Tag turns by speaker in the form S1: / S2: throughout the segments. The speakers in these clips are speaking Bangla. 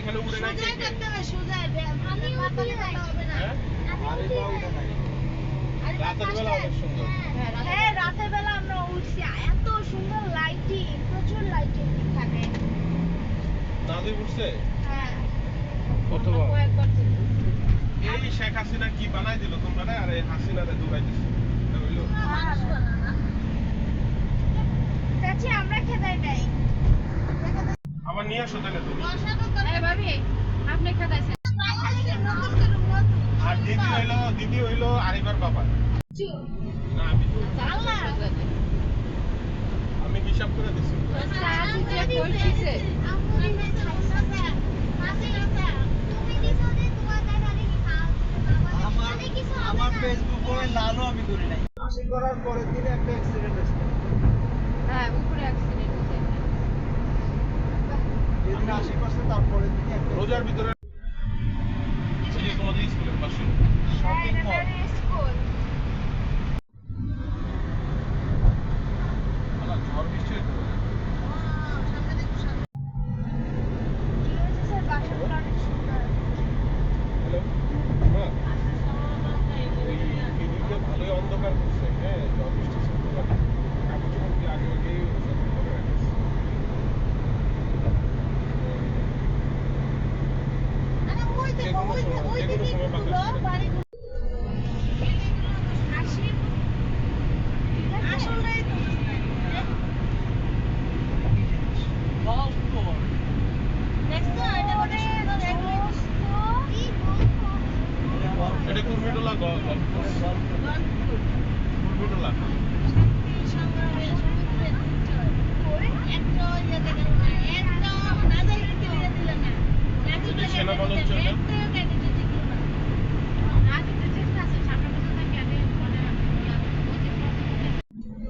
S1: এখানে উড়ে নাই কে
S2: সোজাই
S1: কে?
S2: করতে হবে, সোজাই। বে- পাতালে পাতা হবে না।
S1: রাতের বেলা অনেক সুন্দর।
S2: হ্যাঁ, রাতের বেলা। আমরা উঠছি। এত সুন্দর লাইটিং প্রচুর লাইটিং থাকে।
S1: নাদুই উঠছে
S2: হ্যাঁ।
S1: কতবার? এই শেখ হাসিনা কি বানাই দিল তোমরা রে? আর এই হাসিনারে দৌড়াই দিছে
S2: চাচি আমরা খেতে নাই।
S1: আবার নিয়ে আসো তাহলে তুমি।
S3: আপনি খাতাইছেন
S1: আর দিদি হইল দিদি হইল আরিবার বাবা। না আমি আমি হিসাব করে দিছি।
S4: আমার আমার ফেসবুকে লালও আমি করি নাই। করার পরের দিনে একটা অ্যাক্সিডেন্ট হয়েছে।
S3: হ্যাঁ উপরে অ্যাক্সিডেন্ট হয়েছে।
S1: রোজার হ্যাঁ। ভিতরে ভালোই অন্ধকার করছে। হ্যাঁ যে কোনো সময় বাতাস
S2: এটা
S1: কুর্মিটোলা গল্প কুর্মিটোলা
S2: সংগ্রামের একটা ইয়ে থেকে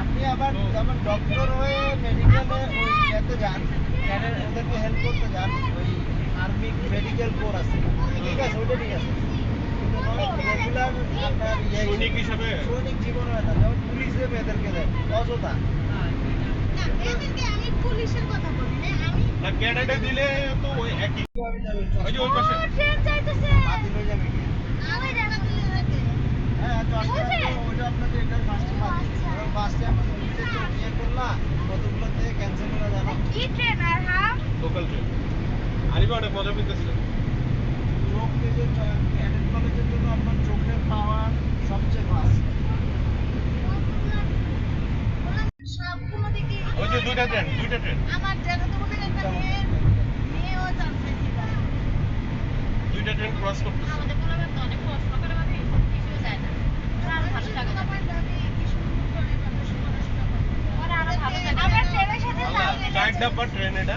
S4: আপনি
S1: আবার
S4: যেমন ডক্টর হয়ে মেডিকেলে ওই যেতে যান ওদেরকে হেল্প করতে যান ওই আর্মি মেডিকেল কোর আছে। ঠিক আছে ওইটা ঠিক আছে। রেগুলার আপনার ইয়ে
S1: সৈনিক হিসাবে?
S4: সৈনিক জীবনে না যেমন পুলিশে মেয়েদেরকে দেয় অযথা।
S2: আমি পুলিশের কথা বলি না আমি
S1: না ক্যাডেটে দিলে তো ওই একই। ওই যে ওই পাশে।
S4: বাতিল হয়ে যাবে কি
S2: আমি দেখা দিলে যেতে
S4: হ্যাঁ চশমা
S2: বুঝে?
S4: তো ওইটা আপনাদের এটা ফার্স্টে বাতিল
S2: আচ্ছা।
S4: কারণ ফার্স্টে আমরা পুলিশের জন্য ইয়ে করলাম কতগুলো থেকে ক্যান্সেল করে জানো
S2: কি ট্রেন আর হাম
S1: লোকাল ট্রেন আরিবা অনেক মজা পেতেছে।
S4: চোখ কলেজের জন্য আপনার চোখের পাওয়ার সবচেয়ে ক্লাস
S1: ওই যে দুইটা ট্রেন দুইটা ট্রেন
S2: আমার জায়গা তো মনে একটা মেয়ে মেয়েও চান্স
S1: দুইটা ট্রেন ক্রস করতেছে।
S3: আমাদের পোলাপান তো অনেক প্রশ্ন করে ভাবি কিছু যায় না।
S2: আমি
S3: ভালো জায়গা যাবে।
S2: আমি কি সুন্দর করে মানুষ পড়াশোনা করে।
S3: ওরা আরও ভালো জায়গা
S2: আমার ট্রেনের সাথে
S1: চার ডাব্বা ট্রেন এটা।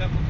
S2: madam.